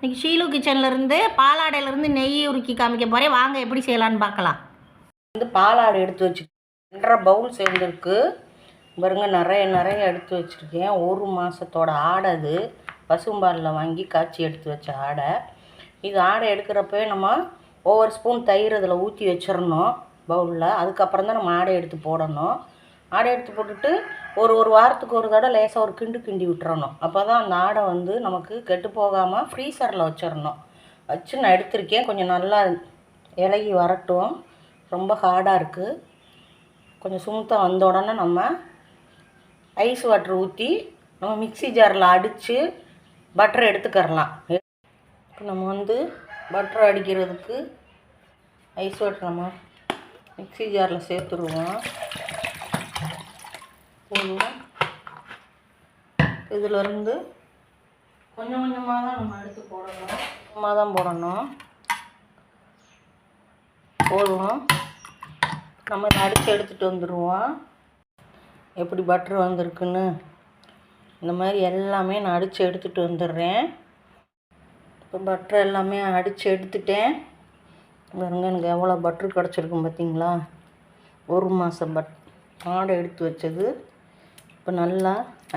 இன்னைக்கு ஷீலு கிச்சன்லேருந்து பாலாடையிலேருந்து நெய் உருக்கி காமிக்க போகிறேன் வாங்க எப்படி செய்யலான்னு பார்க்கலாம். வந்து பாலாடை எடுத்து வச்சு ரெண்டரை பவுல் சேர்ந்துருக்கு. பாருங்க நிறைய நிறைய எடுத்து வச்சுருக்கேன். ஒரு மாதத்தோட ஆடை அது. பசும்பாலில் வாங்கி காய்ச்சி எடுத்து வச்ச ஆடை. இது ஆடை எடுக்கிறப்ப நம்ம ஒவ்வொரு ஸ்பூன் தயிர் அதில் ஊற்றி வச்சிடணும் பவுலில். அதுக்கப்புறம் தான் நம்ம ஆடை எடுத்து போடணும். ஆடை எடுத்து போட்டுட்டு ஒரு ஒரு வாரத்துக்கு ஒரு தடவை லேசாக ஒரு கிண்டு கிண்டி விட்டுறணும். அப்போ தான் அந்த ஆடை வந்து நமக்கு கெட்டு போகாமல் ஃப்ரீசரில் வச்சிடணும் வச்சு நான் எடுத்திருக்கேன். கொஞ்சம் நல்லா இலகி வரட்டும். ரொம்ப ஹார்டாக இருக்குது கொஞ்சம் சுமுத்தாக வந்த உடனே நம்ம ஐஸ் வாட்டர் ஊற்றி நம்ம மிக்ஸி ஜாரில் அடித்து பட்டர் எடுத்துக்கரலாம் இப்போ நம்ம வந்து பட்டர் அடிக்கிறதுக்கு ஐஸ் வாட்டர் நம்ம மிக்ஸி ஜாரில் சேர்த்துருவோம். போதும் இதிலிருந்து கொஞ்சம் கொஞ்சமாக தான் நம்ம எடுத்து போடணும். கொஞ்சமாக தான் போடணும். போதும். நம்ம இதை அடித்து எடுத்துகிட்டு வந்துடுவோம் எப்படி பட்டர் வந்திருக்குன்னு. இந்த மாதிரி எல்லாமே நான் அடித்து எடுத்துகிட்டு வந்துடுறேன். இப்போ பட்டர் எல்லாமே அடித்து எடுத்துட்டேன். பாருங்க எனக்கு எவ்வளோ பட்டர் கிடச்சிருக்கும் பார்த்தீங்களா ஒரு மாதம் பட் ஆடை எடுத்து வச்சது. இப்போ நல்லா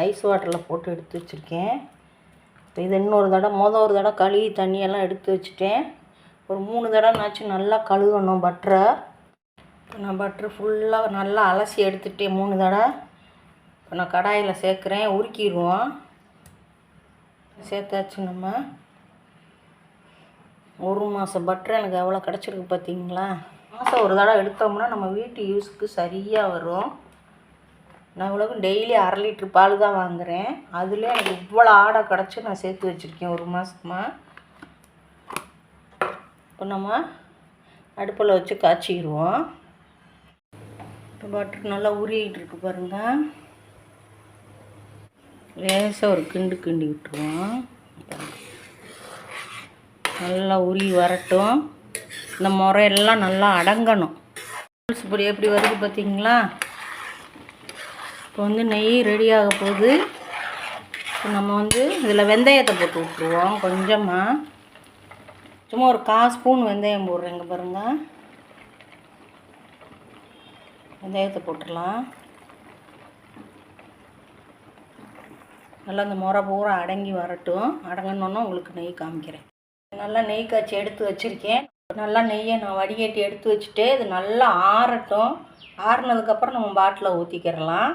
ஐஸ் வாட்டரில் போட்டு எடுத்து வச்சுருக்கேன். இப்போ இது இன்னொரு தடவை மொதல் ஒரு தடவை கழுவி தண்ணியெல்லாம் எடுத்து வச்சுட்டேன். ஒரு மூணு தடவைனாச்சும் நல்லா கழுவணும் பட்டரை இப்போ நான் பட்டர் ஃபுல்லாக நல்லா அலசி எடுத்துட்டேன் மூணு தடவை இப்போ நான் கடாயில் சேர்க்குறேன் உருக்கிடுவோம். சேர்த்தாச்சு நம்ம. ஒரு மாதம் பட்டர் எனக்கு எவ்வளோ கிடச்சிருக்கு பார்த்தீங்களா? மாதம் ஒரு தடவை எடுத்தோம்னா நம்ம வீட்டு யூஸ்க்கு சரியாக வரும். நான் இவ்வளவு டெய்லி அரை லிட்ரு பால் தான் வாங்குகிறேன் அதில் எனக்கு இவ்வளோ ஆடை கிடச்சி நான் சேர்த்து வச்சுருக்கேன் ஒரு மாதமாக இப்போ நம்ம அடுப்பில் வச்சு காய்ச்சிடுவோம் இப்போ பட்டர் நல்லா உருகிட்டு இருக்கு பாருங்கள் லேசாக ஒரு கிண்டு கிண்டி விட்டுருவோம். நல்லா உருகி வரட்டும். இந்த முறையெல்லாம் நல்லா அடங்கணும். இப்படி எப்படி வருது பார்த்தீங்களா இப்போ வந்து நெய் ரெடி ஆக போகுது. இப்போ நம்ம வந்து இதில் வெந்தயத்தை போட்டு விட்ருவோம் கொஞ்சமாக சும்மா ஒரு கால் ஸ்பூன் வெந்தயம் போடுறேங்க பாருங்க. வெந்தயத்தை போட்டுடலாம். நல்லா அந்த முறை பூரா அடங்கி வரட்டும். அடங்கணுன்னா உங்களுக்கு நெய் காமிக்கிறேன். நல்லா நெய் காய்ச்சி எடுத்து வச்சுருக்கேன். நல்லா நெய்யை நான் வடிகட்டி எடுத்து வச்சுட்டு இது நல்லா ஆறட்டும். ஆறுனதுக்கப்புறம் நம்ம பாட்டில் ஊற்றிக்கிறலாம்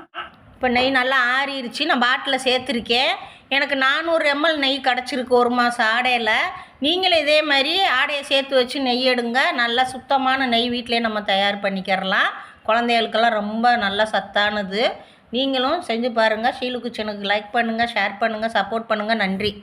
இப்போ நெய் நல்லா ஆறிடுச்சு நான் பாட்டில் சேர்த்துருக்கேன். எனக்கு நானூறு எம்எல் நெய் கிடச்சிருக்கு ஒரு மாதம் ஆடையில். நீங்களும் இதே மாதிரி ஆடையை சேர்த்து வச்சு நெய் எடுங்க. நல்லா சுத்தமான நெய் வீட்டிலே நம்ம தயார் பண்ணிக்கிறலாம். குழந்தைகளுக்கெல்லாம் ரொம்ப நல்ல சத்தானது. நீங்களும் செஞ்சு பாருங்கள் ஷீலு கிச்சனுக்கு லைக் பண்ணுங்கள் ஷேர் பண்ணுங்கள் சப்போர்ட் பண்ணுங்கள் நன்றி.